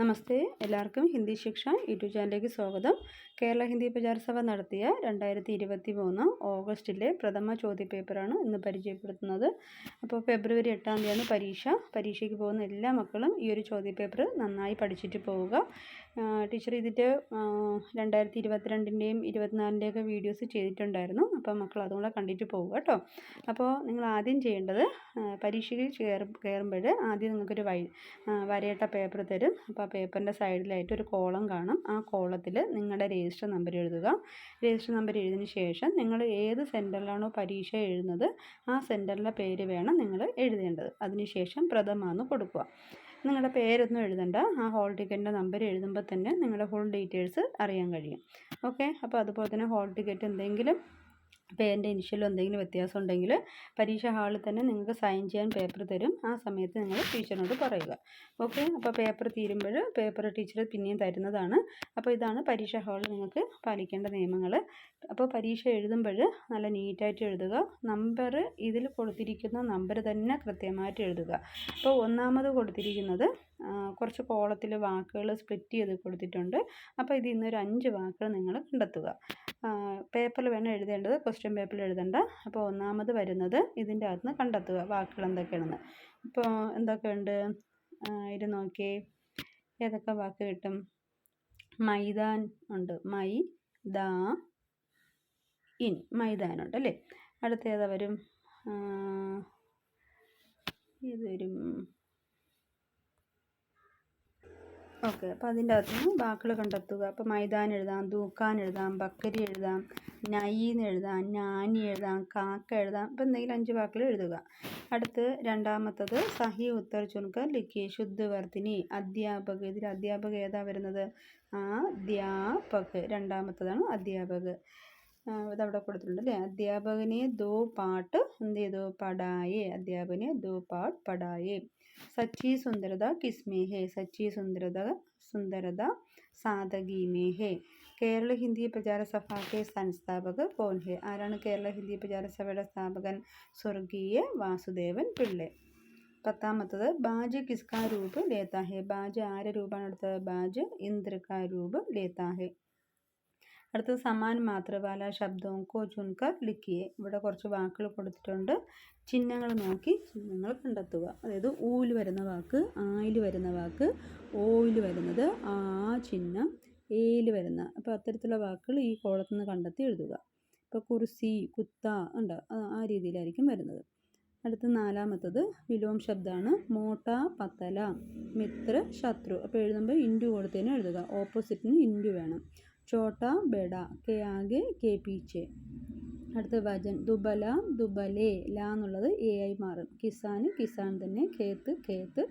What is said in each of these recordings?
നമസ്തേ എല്ലാവർക്കും ഹിന്ദി ശിക്ഷ യൂട്യൂബ് ചാനലിലേക്ക് സ്വാഗതം. കേരള ഹിന്ദി പ്രചാരസഭ നടത്തിയ രണ്ടായിരത്തി ഇരുപത്തി മൂന്ന് ഓഗസ്റ്റിലെ പ്രഥമ ചോദ്യപേപ്പറാണ് ഇന്ന് പരിചയപ്പെടുത്തുന്നത്. അപ്പോൾ ഫെബ്രുവരി എട്ടാം തീയതിയാണ് പരീക്ഷ. പരീക്ഷയ്ക്ക് പോകുന്ന എല്ലാ മക്കളും ഈ ഒരു ചോദ്യപേപ്പർ നന്നായി പഠിച്ചിട്ട് പോവുക. ടീച്ചർ ഇതിന്റെ രണ്ടായിരത്തി ഇരുപത്തിരണ്ടിന്റെയും ഇരുപത്തിനാലിന്റെയൊക്കെ വീഡിയോസ് ചെയ്തിട്ടുണ്ടായിരുന്നു. അപ്പോൾ മക്കൾ അതും കൂടെ കണ്ടിട്ട് പോവുക കേട്ടോ. അപ്പോൾ നിങ്ങൾ ആദ്യം ചെയ്യേണ്ടത് പരീക്ഷയ്ക്ക് കയറും കയറുമ്പോൾ ആദ്യം നിങ്ങൾക്കൊരു വരയിട്ട പേപ്പർ തരും. അപ്പോൾ ആ പേപ്പറിന്റെ സൈഡിലായിട്ട് ഒരു കോളം കാണും. ആ കോളത്തിൽ നിങ്ങളുടെ രജിസ്റ്റർ നമ്പർ എഴുതുക. രജിസ്റ്റർ നമ്പർ എഴുതിയതിന് ശേഷം നിങ്ങൾ ഏത് സെന്ററിലാണോ പരീക്ഷ എഴുതുന്നത് ആ സെന്ററിലെ പേര് വേണം നിങ്ങൾ എഴുതേണ്ടത്. അതിനുശേഷം പ്രഥമാന്ന് കൊടുക്കുക. നിങ്ങളുടെ പേരൊന്നും എഴുതണ്ട. ആ ഹോൾ ടിക്കറ്റിന്റെ നമ്പർ എഴുതുമ്പോൾ തന്നെ നിങ്ങളുടെ ഫുൾ ഡീറ്റെയിൽസ് അറിയാൻ കഴിയും. ഓക്കെ? അപ്പോൾ അതുപോലെ തന്നെ ഹോൾ ടിക്കറ്റ് എന്തെങ്കിലും പേരിന്റെ ഇനിഷ്യലോ എന്തെങ്കിലും വ്യത്യാസം ഉണ്ടെങ്കിൽ പരീക്ഷ ഹാളിൽ തന്നെ നിങ്ങൾക്ക് സൈൻ ചെയ്യാൻ പേപ്പർ തരും. ആ സമയത്ത് നിങ്ങൾ ടീച്ചറിനോട് പറയുക. ഓക്കെ അപ്പോൾ പേപ്പർ തീരുമ്പോൾ പേപ്പർ ടീച്ചർ പിന്നെയും തരുന്നതാണ്. അപ്പോൾ ഇതാണ് പരീക്ഷ ഹാളിൽ നിങ്ങൾക്ക് പാലിക്കേണ്ട നിയമങ്ങൾ. അപ്പോൾ പരീക്ഷ എഴുതുമ്പോൾ നല്ല നീറ്റായിട്ട് എഴുതുക. നമ്പർ ഇതിൽ കൊടുത്തിരിക്കുന്ന നമ്പർ തന്നെ കൃത്യമായിട്ട് എഴുതുക. അപ്പോൾ ഒന്നാമത് കൊടുത്തിരിക്കുന്നത് കുറച്ച് കോളത്തിൽ വാക്കുകൾ സ്പ്ലിറ്റ് ചെയ്ത് കൊടുത്തിട്ടുണ്ട്. അപ്പോൾ ഇതിൽ നിന്നൊരു അഞ്ച് വാക്കുകൾ നിങ്ങൾ കണ്ടെത്തുക. പേപ്പറിൽ വേണം എഴുതേണ്ടത് ക്വസ്റ്റ്യൻ പേപ്പറിൽ എഴുതേണ്ട. അപ്പോൾ ഒന്നാമത് വരുന്നത് ഇതിന്റെ അകത്ത് കണ്ടെത്തുക വാക്കുകൾ എന്തൊക്കെയാണെന്ന്. ഇപ്പോൾ എന്തൊക്കെയുണ്ട്? ഇത് നോക്കിയേ ഏതൊക്കെ വാക്ക് കിട്ടും? മൈദാൻ ഉണ്ട്. My the in. മൈതാനുണ്ട് അല്ലേ? അടുത്ത ഏതാ വരും? ഇത് വരും? ഓക്കെ അപ്പോൾ അതിന്റെ അകത്ത് നിന്ന് വാക്കുകൾ കണ്ടെത്തുക. അപ്പോൾ മൈതാൻ എഴുതാം ദൂക്കാൻ എഴുതാം ബക്കരി എഴുതാം നയീന്ന് എഴുതാം നാനി എഴുതാം കാക്ക എഴുതാം അപ്പോൾ എന്തെങ്കിലും അഞ്ച് വാക്കുകൾ എഴുതുക. അടുത്ത് രണ്ടാമത്തത് സഹി ഉത്തർ ചുൻകർ ലിഖി ശുദ്ധവർത്തിനി അധ്യാപക. ഇതിൽ അധ്യാപക ഏതാ വരുന്നത്? അധ്യാപക്. രണ്ടാമത്തതാണ് അധ്യാപക്. ഇതവിടെ കൊടുത്തിട്ടുണ്ട് അല്ലേ അധ്യാപകനെ ദോ പാട്ട് എന്ത് ചെയ്തു? പടായേ. അധ്യാപകനെ ദോ പാട്ട് പടായേ. സച്ചി സുന്ദരത കിസ്മേഹേ. സച്ചി സുന്ദരത സുന്ദരത സാധകീമേഹേ. കേരള ഹിന്ദി പ്രചാര സഭയ്ക്ക് സംസ്ഥാപക് കോൻഹെ ആരാണ് കേരള ഹിന്ദി പ്രചാര സഭയുടെ സ്ഥാപകൻ? സ്വർഗീയ വാസുദേവൻ പിള്ളെ. പത്താമത്തത് ബാജ് കിസ്കാ രൂപ് ലേത്താ ഹേ ബാജ് ആരെ രൂപമാണ് എടുത്തത്? ബാജ് ഇന്ദ്രകാ രൂപ് ലേത്താ ഹേ അടുത്തത് സമാൻ മാത്രവാല ശബ്ദവും കോ ചുൻകർ ലിക്കിയെ ഇവിടെ കുറച്ച് വാക്കുകൾ കൊടുത്തിട്ടുണ്ട്. ചിഹ്നങ്ങൾ നോക്കി ചിഹ്നങ്ങൾ കണ്ടെത്തുക. അതായത് ഊൽ വരുന്ന വാക്ക് ആയിൽ വരുന്ന വാക്ക് ഓയിൽ വരുന്നത് ആ ചിഹ്നം ഏയിൽ വരുന്ന. അപ്പോൾ അത്തരത്തിലുള്ള വാക്കുകൾ ഈ കോളത്തിൽ നിന്ന് കണ്ടെത്തി എഴുതുക. ഇപ്പോൾ കുർസി കുത്ത ഉണ്ട്? ആ രീതിയിലായിരിക്കും വരുന്നത്. അടുത്ത നാലാമത്തത് വിലോം ശബ്ദമാണ്. മോട്ട പത്തല മിത്ര ശത്രു. അപ്പോൾ എഴുതുമ്പോൾ ഇൻഡു കൊടുത്തതിന് എഴുതുക. ഓപ്പോസിറ്റിന് ഇൻഡു വേണം. ചോട്ട बेड़ा के ആകെ കെ പീച്ചെ അടുത്ത വചൻ ദുബല ദുബലേ ല എന്നുള്ളത് എ ആയി മാറും. കിസാന് കിസാൻ തന്നെ ഖേത്ത് ഖേത്ത്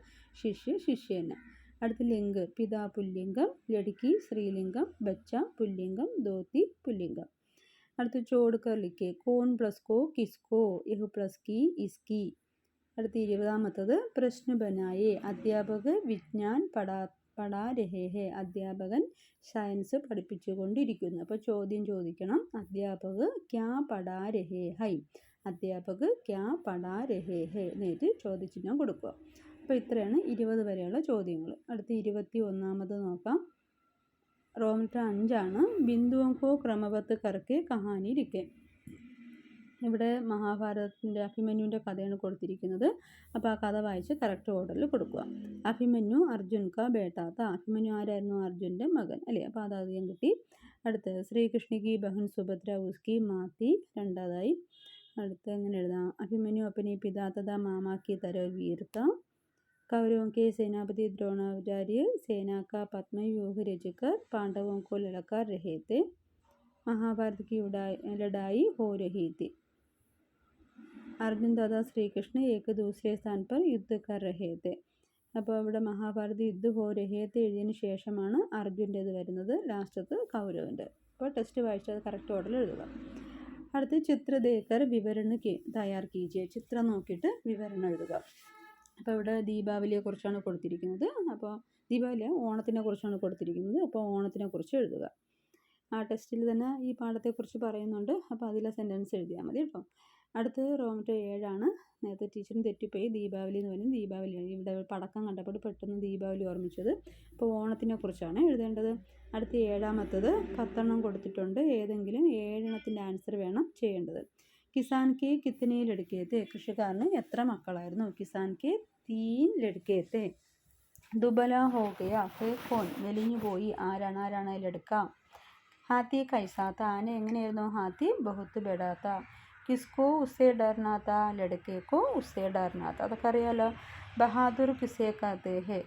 ശിഷ്യ ശിഷ്യന്. അടുത്ത ലിംഗ് പിതാ പുല്ലിംഗം ലടുക്കി സ്ത്രീലിംഗം ബച്ച പുല്ലിംഗം ധോത്തി പുല്ലിംഗം. അടുത്ത ചോട് കർലിക്ക് കോൺ പ്ലസ് കോ കിസ്കോ ഇഹ് പ്ലസ് കി ഇസ്കി. അടുത്ത ഇരുപതാമത്തത് പ്രശ്ന ബനായേ അധ്യാപക വിജ്ഞാൻ പഠാ പഠാ രഹേ ഹേ അധ്യാപകൻ സയൻസ് പഠിപ്പിച്ചുകൊണ്ടിരിക്കുന്നു. അപ്പോൾ ചോദ്യം ചോദിക്കണം. അധ്യാപക് ക്യാ പഠാ രഹേ ഹൈ അധ്യാപക് ക്യാ പഠാ രഹേ ഹേ എന്നിട്ട് ചോദ്യചിഹ്നം കൊടുക്കുക. അപ്പോൾ ഇത്രയാണ് ഇരുപത് വരെയുള്ള ചോദ്യങ്ങൾ. അടുത്ത ഇരുപത്തി ഒന്നാമത് നോക്കാം റോമിറ്റർ അഞ്ചാണ്. ബിന്ദുവങ്കോ ക്രമവത്ത് കറക്കെ കഹാനി ഇരിക്കെ ഇവിടെ മഹാഭാരതത്തിന്റെ അഭിമന്യുവിന്റെ കഥയാണ് കൊടുത്തിരിക്കുന്നത്. അപ്പോൾ ആ കഥ വായിച്ച് കറക്റ്റ് ഓർഡറിൽ കൊടുക്കുക. അഭിമന്യു അർജുൻക ബേട്ടാത്ത അഭിമന്യു ആരായിരുന്നു? അർജുന്റെ മകൻ അല്ലേ? അപ്പോൾ അതാദ്യം കിട്ടി. അടുത്ത് ശ്രീകൃഷ്ണിക്ക് ബഹൻ സുഭദ്ര ഉസ്കി മാത്തി രണ്ടാതായി അടുത്ത് എങ്ങനെ എഴുതാം? അഭിമന്യു അപ്പനെ പിതാത്തത മാമാക്കി തരോ വീർത്ത. കൗരവം കെ സേനാപതി ദ്രോണാചാര്യ സേനാക്ക പത്മവ്യൂഹ രചിക്കർ പാണ്ഡവം കോ രഹേത്തെ. മഹാഭാരത് ഉടായി ലഡായി ഹോ രഹീത്തി. हो रही थी അർജുൻ ദാദാ ശ്രീകൃഷ്ണ ഏക ദൂസരെ സ്ഥാൻ പർ യുദ്ധ കർ രഹേ തെ അപ്പോൾ ഇവിടെ മഹാഭാരത യുദ്ധ ഹോ രഹേത്തെ എഴുതിയതിന് ശേഷമാണ് അർജുൻ്റേത് വരുന്നത് ലാസ്റ്റത്ത് കൗരവൻ്റെ അപ്പോൾ ടെസ്റ്റ് വായിച്ചത് കറക്റ്റ് ഓർഡറിൽ എഴുതുക അടുത്ത് ചിത്ര ദേക്കർ വിവരണ തയ്യാർ കീജിയ ചിത്രം നോക്കിയിട്ട് വിവരണം എഴുതുക അപ്പോൾ ഇവിടെ ദീപാവലിയെ കുറിച്ചാണ് കൊടുത്തിരിക്കുന്നത് അപ്പോൾ ദീപാവലി ഓണത്തിനെ കുറിച്ചാണ് കൊടുത്തിരിക്കുന്നത് അപ്പോൾ ഓണത്തിനെ കുറിച്ച് എഴുതുക ആ ടെസ്റ്റിൽ തന്നെ ഈ പാഠത്തെക്കുറിച്ച് പറയുന്നുണ്ട് അപ്പോൾ അതിലെ സെൻറ്റൻസ് എഴുതിയാൽ മതി കേട്ടോ അടുത്തത് റോമറ്റ് ഏഴാണ്. നേരത്തെ ടീച്ചറിന് തെറ്റിപ്പോയി. ദീപാവലി എന്ന് പറയും ദീപാവലിയാണ് ഇവിടെ പടക്കം കണ്ടപ്പോൾ പെട്ടെന്ന് ദീപാവലി ഓർമ്മിച്ചത്. അപ്പോൾ ഓണത്തിനെ കുറിച്ചാണ് എഴുതേണ്ടത്. അടുത്ത ഏഴാമത്തത് പത്തെണ്ണം കൊടുത്തിട്ടുണ്ട്. ഏതെങ്കിലും ഏഴെണ്ണത്തിന്റെ ആൻസർ വേണം ചെയ്യേണ്ടത്. കിസാൻ കെ കിത്തനയിൽ എടുക്കേത്തെ കൃഷിക്കാരന് എത്ര മക്കളായിരുന്നു? കിസാൻ കെ തീൻ ലടുക്കേത്തെ ദുബല ഹോഗയ ഫേ ഫോൺ മെലിഞ്ഞു പോയി. ആരാണ്? ആരാണ്? അതിലെടുക്കാം ഹാത്തി കൈസാത്ത. ആന എങ്ങനെയായിരുന്നു? ഹാത്തി ബഹുത്ത് ബെടാത്ത കിസ്കോ ഉസേ ഡർനാഥ ലഡക്കേക്കോ ഉസേ ഡർനാഥ അതൊക്കെ അറിയാലോ ബഹാദൂർ കിസേ കാത്തേ ഹേ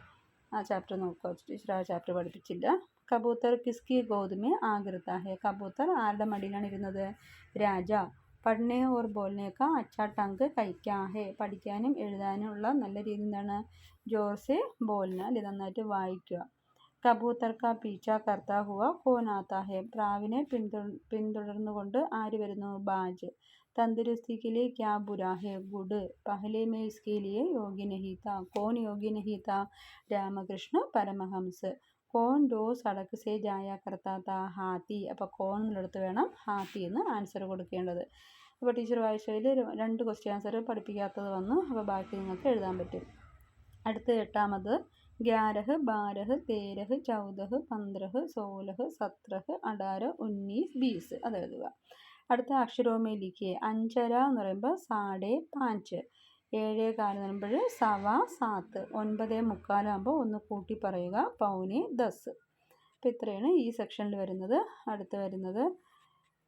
ആ ചാപ്റ്റർ നോക്കുക ടീച്ചർ ആ ചാപ്റ്റർ പഠിപ്പിച്ചില്ല കബൂത്തർ കിസ്കി ഗോതുമേ ആകൃത ഹേ കബൂത്തർ ആരുടെ മടിയിലാണ് ഇരുന്നത് രാജ പഠനേ ഓർ ബോൾനേക്ക അച്ഛാ ടങ്ക് കഴിക്കാ ഹേ പഠിക്കാനും എഴുതാനും ഉള്ള നല്ല രീതി എന്താണ്? ജോർസെ ബോലിന അല്ലെ നന്നായിട്ട് വായിക്കുക. കബൂത്തർ കാ പീച്ച കർത്ത ഹുവ കോനാത്ത ഹേ. പ്രാവിനെ പിന്തു പിന്തുടർന്നുകൊണ്ട് ആര് വരുന്നു? ബാജ്. തന്ദുരുസ്തിക്കിലെ ക്യാ ബുരാ ഹേ. ഗുഡ്. പഹലേ മേ ഇസ്കിലിയെ യോഗി നഹീത യോഗി രാമകൃഷ്ണ പരമഹംസ്. കോൺ ഡോസ് അടക്ക് സേ ജായ കർത്താത്ത ഹാത്തി. അപ്പോൾ കോൺ എന്നിടത്ത് വേണം ഹാത്തി എന്ന് ആൻസർ കൊടുക്കേണ്ടത്. അപ്പോൾ ടീച്ചർ വായിച്ചതിൽ രണ്ട് ക്വസ്റ്റ്യൻ ആൻസർ പഠിപ്പിക്കാത്തത് വന്നു. അപ്പോൾ ബാക്കി നിങ്ങൾക്ക് എഴുതാൻ പറ്റും. അടുത്ത എട്ടാമത്. ഗ്യാരഹ് ബാരഹ് തേരഹ് ചൗദഹ് പന്ത്രഹ് സോലഹ് സത്രഹ് അടാര ഉന്നീസ് ബീസ് അത് എഴുതുക. അടുത്ത അക്ഷരവുമേ ലിഖിയെ അഞ്ചര എന്ന് പറയുമ്പോൾ സാഡേ പാഞ്ച്. ഏഴേ കാൽ എന്ന് പറയുമ്പോൾ സവ സാത്ത്. ഒൻപതേ മുക്കാലാകുമ്പോൾ ഒന്ന് കൂട്ടി പറയുക പൗനെ ദസ്. അപ്പോൾ ഇത്രയാണ് ഈ സെക്ഷനിൽ വരുന്നത്. അടുത്ത് വരുന്നത്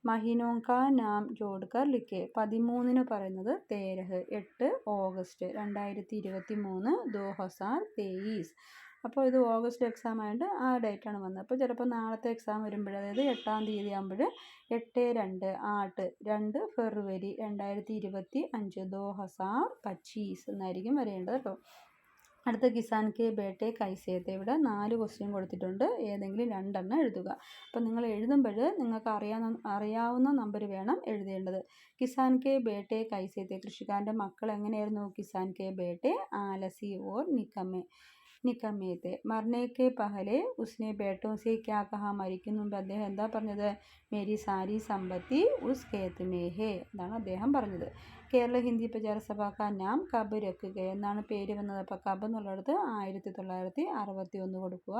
മഹിനോങ്ക നാം ജോഡ്കർ ലിഖെ. പതിമൂന്നിന് പറയുന്നത് തേരഹ്. എട്ട് ഓഗസ്റ്റ് രണ്ടായിരത്തി ഇരുപത്തി മൂന്ന് ദോ ഹസാർ തേയീസ്. അപ്പോൾ ഇത് ഓഗസ്റ്റ് എക്സാം ആയതുകൊണ്ട് ആ ഡേറ്റാണ് വന്നത്. അപ്പോൾ ചിലപ്പോൾ നാളത്തെ എക്സാം വരുമ്പോൾ അതായത് എട്ടാം തീയതി ആകുമ്പോൾ എട്ട് രണ്ട് ആട്ട് രണ്ട് ഫെബ്രുവരി രണ്ടായിരത്തി ഇരുപത്തി അഞ്ച് ദോ ഹസാർ പച്ചീസ് എന്നായിരിക്കും വരേണ്ടത് കേട്ടോ. അടുത്ത കിസാൻ കെ ബേട്ടെ കൈസേത്തെ ഇവിടെ നാല് ക്വസ്റ്റ്യൻ കൊടുത്തിട്ടുണ്ട്. ഏതെങ്കിലും രണ്ടെണ്ണം എഴുതുക. അപ്പോൾ നിങ്ങൾ എഴുതുമ്പോൾ നിങ്ങൾക്ക് അറിയാവുന്ന അറിയാവുന്ന നമ്പർ വേണം എഴുതേണ്ടത്. കിസാൻ കെ ബേട്ടെ കൈസേത്തെ കൃഷിക്കാരന്റെ മക്കൾ എങ്ങനെയായിരുന്നു? കിസാൻ കെ ബേട്ടെ ആലസി ഓർ നിക്കമ്മെ. നിക്കമ്മേത്തെ. മർണേക്കെ പഹലെ ഉസ്നെ ബേട്ടോ സെ ക്യാ കഹ മരിക്കും മുമ്പ് അദ്ദേഹം എന്താ പറഞ്ഞത്? മേരി സാരി സമ്പത്തി ഉസ് കേത്ത് മേഹേ എന്നാണ് അദ്ദേഹം പറഞ്ഞത്. കേരള ഹിന്ദി പ്രചാര സഭ കാ നാം കബ് രക്കുക എന്നാണ് പേര് വന്നത്. അപ്പോൾ കബ് എന്നുള്ളിടത്ത് ആയിരത്തി തൊള്ളായിരത്തി അറുപത്തി ഒന്ന് കൊടുക്കുക.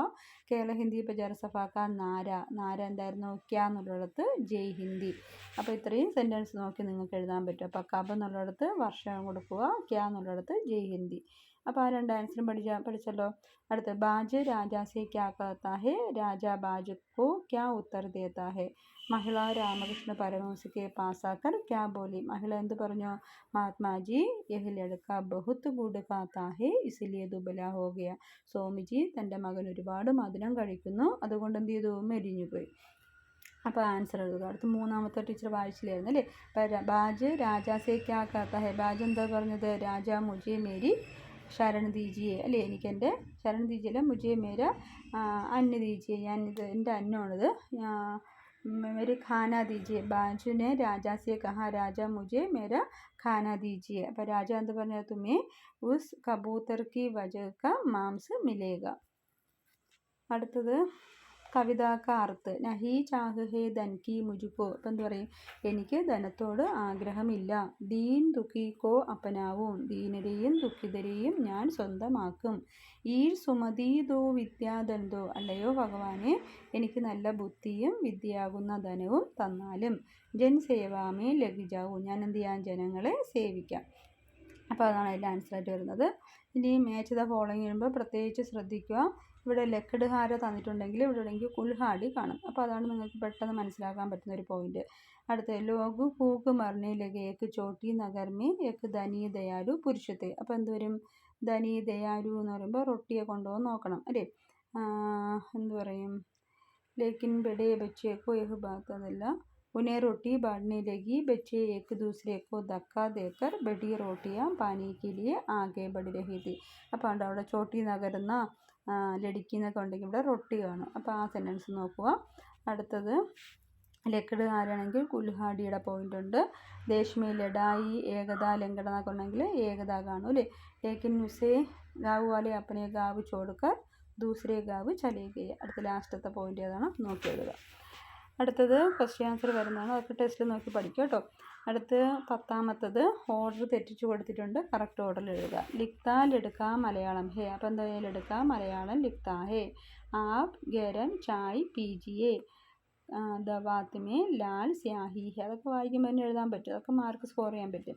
കേരള ഹിന്ദി പ്രചാര സഭ കാ നാര. നാര എന്തായിരുന്നു? ക്യാ എന്നുള്ളിടത്ത് ജയ് ഹിന്ദി. അപ്പോൾ ഇത്രയും സെന്റൻസ് നോക്കി നിങ്ങൾക്ക് എഴുതാൻ പറ്റും. അപ്പോൾ കബ് എന്നുള്ളിടത്ത് വർഷം കൊടുക്കുക. ക്യാ എന്നുള്ളിടത്ത് ജയ് ഹിന്ദി. അപ്പോൾ ആ രണ്ട് ആൻസറും പഠിച്ച പഠിച്ചല്ലോ. അടുത്ത് ബാജ് രാജാസേ ക്യാ കഹത്താ ഹെ? രാജാ ബാജ് കോ ക്യാ ഉത്തർ ദേതാഹേ ഹെ? മഹിള രാമകൃഷ്ണ പരമഹംസയ്ക്ക് പാസ്സാക്കർ ക്യാ ബോലി? മഹിള എന്ത് പറഞ്ഞു? മഹാത്മാജി യഹ് ലടുക്ക ബഹുത്ത് ഗുഡ് കാത്താ ഹെ? ഇസിലിയ ദുബല ഹോഗയ സ്വാമിജി തന്റെ മകൻ ഒരുപാട് മധുരം കഴിക്കുന്നു. അതുകൊണ്ട് എന്ത് ചെയ്തു? മെലിഞ്ഞു പോയി. അപ്പോൾ ആൻസർ എഴുതുക. അടുത്ത് മൂന്നാമത്തെ ടീച്ചർ വായിച്ചില്ലായിരുന്നു അല്ലേ? ബാജ് രാജാസേക്കാക്കാത്ത ഹേ? ബാജ് എന്താ പറഞ്ഞത്? രാജാ മുജി മേരി ശരൺ ദീജിയെ അല്ലേ എനിക്ക് എൻ്റെ ശരൺ ദീജിയല്ല മുജെ മേര അന്ന ദീജിയെ ഞാൻ ഇത് എൻ്റെ അന്നമാണിത് मेरे खाना दीजिए बाजू ने राजा से कहा राजा मुझे मेरा खाना दीजिए അപ്പോൾ രാജ എന്ത് പറഞ്ഞു तुम्हें उस कबूतर की वजह का मांस मिलेगा അടുത്തത് കവിതാക്ക അർത്ത്. നഹി ചാഹ് ഹേ ധൻ കി മുജുക്കോ അപ്പം എന്താ പറയും? എനിക്ക് ധനത്തോട് ആഗ്രഹമില്ല. ദീൻ ദുഃഖിക്കോ അപ്പനാവും. ദീനരെയും ദുഃഖിതരെയും ഞാൻ സ്വന്തമാക്കും. ഈ സുമതീതോ വിദ്യാദന്തോ അല്ലയോ ഭഗവാനെ എനിക്ക് നല്ല ബുദ്ധിയും വിദ്യയാകുന്ന ധനവും തന്നാലും ജൻ സേവാമേ ലഘിജാവൂ ഞാൻ എന്ത് ചെയ്യാൻ ജനങ്ങളെ സേവിക്കാം. അപ്പോൾ അതാണ് അതിന്റെ ആൻസറായിട്ട് വരുന്നത്. ഇനി മേച്ച് ദ ഫോളോയിങ് വരുമ്പോൾ പ്രത്യേകിച്ച് ശ്രദ്ധിക്കുക. ഇവിടെ ലക്കഡ് ഹാര തന്നിട്ടുണ്ടെങ്കിൽ ഇവിടെ ഉണ്ടെങ്കിൽ കുൽഹാടി കാണും അപ്പോൾ അതാണ് നിങ്ങൾക്ക് പെട്ടെന്ന് മനസ്സിലാക്കാൻ പറ്റുന്ന ഒരു പോയിന്റ് അടുത്ത ലോകു ഹൂക്ക് മർണി ലഗെ ഏക്ക് ചോട്ടി നഗർമേ ഏക്ക് ധനി ദയാലു പുരുഷത്തെ അപ്പോൾ എന്ത് വരും ധനി ദയാലു എന്ന് പറയുമ്പോൾ റൊട്ടിയെ കൊണ്ടുപോകാൻ നോക്കണം അല്ലേ എന്ത് പറയും ലേക്കിൻ ബെഡേ ബച്ചേക്കോ യഹ് ബാത്ത് അതല്ല उन्हें रोटी बांटने लगी बच्चे एक दूसरे को धक्का देकर बड़ी रोटियां पाने के लिए आगे बढ़ रही थी അപ്പോൾ ഉണ്ട് അവിടെ ചോട്ടി നഗരുന്ന ലടുക്കി എന്നൊക്കെ ഉണ്ടെങ്കിൽ ഇവിടെ റൊട്ടി കാണും. അപ്പോൾ ആ സെന്റൻസ് നോക്കുക. അടുത്തത് ലക്കട് ആരാണെങ്കിൽ കുൽഹാടിയുടെ പോയിന്റ് ഉണ്ട്. ദേശ്മി ലഡായി ഏകത ലങ്കട എന്നൊക്കെ ഉണ്ടെങ്കിൽ ഏകത കാണും അല്ലേ? ലേക്കിൻ ഉസേ ഗാവ് വാലെ അപ്പനെ ഗാവ് ചോടുക്കർ ദൂസരെ ഗാവ് ചലേ ഗയെ അടുത്ത ലാസ്റ്റത്തെ പോയിന്റ് ഏതാണ്? നോക്കി എഴുതുക അടുത്തത് ക്വസ്റ്റ്യൻ ആൻസർ വരുന്നതാണ്. അതൊക്കെ ടെസ്റ്റിൽ നോക്കി പഠിക്കുക കേട്ടോ. അടുത്ത് പത്താമത്തത് ഓർഡർ തെറ്റിച്ചു കൊടുത്തിട്ടുണ്ട്. കറക്റ്റ് ഓർഡറിൽ എഴുതുക. ലിഖ്താൽ എടുക്കാം മലയാളം. ഹേ അപ്പോൾ എന്തായാലും എടുക്കാം? മലയാളം ലിഖ്താ. ഹേ ആപ് ഗരം ചായ് പി ജി എ ദവാത്തിമേ ലാൽ സ്യാഹി. ഹെ അതൊക്കെ വായിക്കുമ്പോൾ തന്നെ എഴുതാൻ പറ്റും. അതൊക്കെ മാർക്ക് സ്കോർ ചെയ്യാൻ പറ്റും.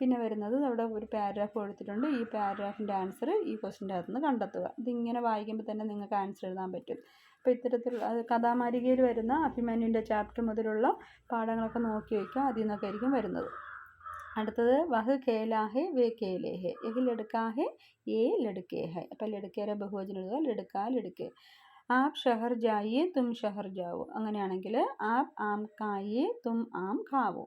പിന്നെ വരുന്നത് അവിടെ ഒരു പാരഗ്രാഫ് കൊടുത്തിട്ടുണ്ട്. ഈ പാരഗ്രാഫിന്റെ ആൻസർ ഈ ക്വസ്റ്റിന്റെ അകത്തുനിന്ന് കണ്ടെത്തുക. ഇതിങ്ങനെ വായിക്കുമ്പോൾ തന്നെ നിങ്ങൾക്ക് ആൻസർ എഴുതാൻ പറ്റും. അപ്പോൾ ഇത്തരത്തിലുള്ള അത് കഥാമാലികയിൽ വരുന്ന അഭിമന്യുവിന്റെ ചാപ്റ്റർ മുതലുള്ള പാഠങ്ങളൊക്കെ നോക്കി വയ്ക്കുക അതിൽ നിന്നൊക്കെ ആയിരിക്കും വരുന്നത്. അടുത്തത് വഹ് കേലാഹെ വേ കേലേഹെ. എഹ് ലടുക്കാഹെ ഏ ലടുക്കേ ഹെ അപ്പോൾ ലടുക്കേരെ ബഹുവചനം എഴുതുക. ലടുക്കാ ലടുക്കേ ആപ് ഷഹർ ജായിയെ തും ഷഹർ ജാവോ. അങ്ങനെയാണെങ്കിൽ ആപ് ആം കായേ തും ആം ഖാവോ.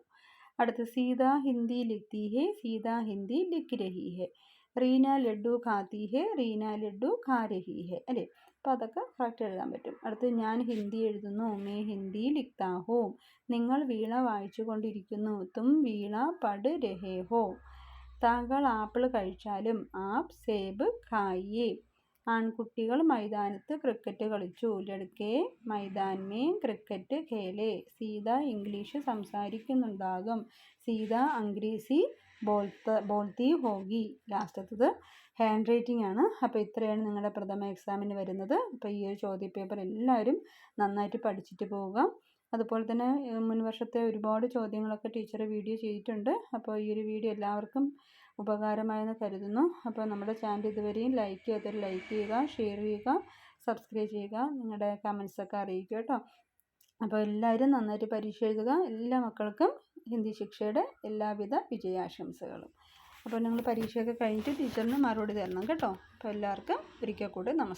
അടുത്ത് സീത ഹിന്ദി ലിഖ്തി ഹെ സീത ഹിന്ദി ലിഖ് രഹി ഹെ റീന ലഡ്ഡു ഖാത്തി ഹെ റീന ലഡ്ഡു ഖാ രഹി ഹെ അല്ലേ? അപ്പോൾ അതൊക്കെ കറക്റ്റ് എഴുതാൻ പറ്റും. അടുത്ത് ഞാൻ ഹിന്ദി എഴുതുന്നു മേ ഹിന്ദി ലിഖ്താ ഹോ നിങ്ങൾ വീണ വായിച്ചു കൊണ്ടിരിക്കുന്നു തും വീണ പട് രഹേ ഹോ. താങ്കൾ ആപ്പിൾ കഴിച്ചാലും ആപ് സേബ് ഖായിയേ. ആൺകുട്ടികൾ മൈതാനത്ത് ക്രിക്കറ്റ് കളിച്ചു. ലടുക്കെ മൈതാൻമേ ക്രിക്കറ്റ് ഖേലെ. സീത ഇംഗ്ലീഷ് സംസാരിക്കുന്നുണ്ടാകും. സീത അംഗ്രീസി ബോൾത്ത ബോൾത്തി ഹോഗി ലാസ്റ്റത്തത്. ഹാൻഡ് റൈറ്റിംഗ് ആണ്. അപ്പോൾ ഇത്രയാണ് നിങ്ങളുടെ പ്രഥമ എക്സാമിന് വരുന്നത്. അപ്പോൾ ഈ ഒരു ചോദ്യപേപ്പർ എല്ലാവരും നന്നായിട്ട് പഠിച്ചിട്ട് പോവുക. അതുപോലെ തന്നെ മുൻവർഷത്തെ മുൻ വർഷത്തെ ഒരുപാട് ചോദ്യങ്ങളൊക്കെ ടീച്ചർ വീഡിയോ ചെയ്തിട്ടുണ്ട്. അപ്പോൾ ഈ ഒരു വീഡിയോ എല്ലാവർക്കും ഉപകാരമായെന്ന് കരുതുന്നു. അപ്പോൾ നമ്മുടെ ചാനൽ ഇതുവരെയും ലൈക്ക് ചെയ്യാത്തവർ ലൈക്ക് ചെയ്യുക ഷെയർ ചെയ്യുക സബ്സ്ക്രൈബ് ചെയ്യുക. നിങ്ങളുടെ കമൻസൊക്കെ അറിയിക്കുക കേട്ടോ. അപ്പോൾ എല്ലാവരും നന്നായിട്ട് പരീക്ഷ എഴുതുക എല്ലാ മക്കൾക്കും ഹിന്ദി ശിക്ഷയുടെ എല്ലാവിധ വിജയാശംസകളും. അപ്പോൾ നിങ്ങൾ പരീക്ഷയൊക്കെ കഴിഞ്ഞിട്ട് ടീച്ചറിന് മറുപടി തരണം കേട്ടോ. അപ്പോൾ എല്ലാവർക്കും ഒരിക്കൽ കൂടി നമസ്കാരം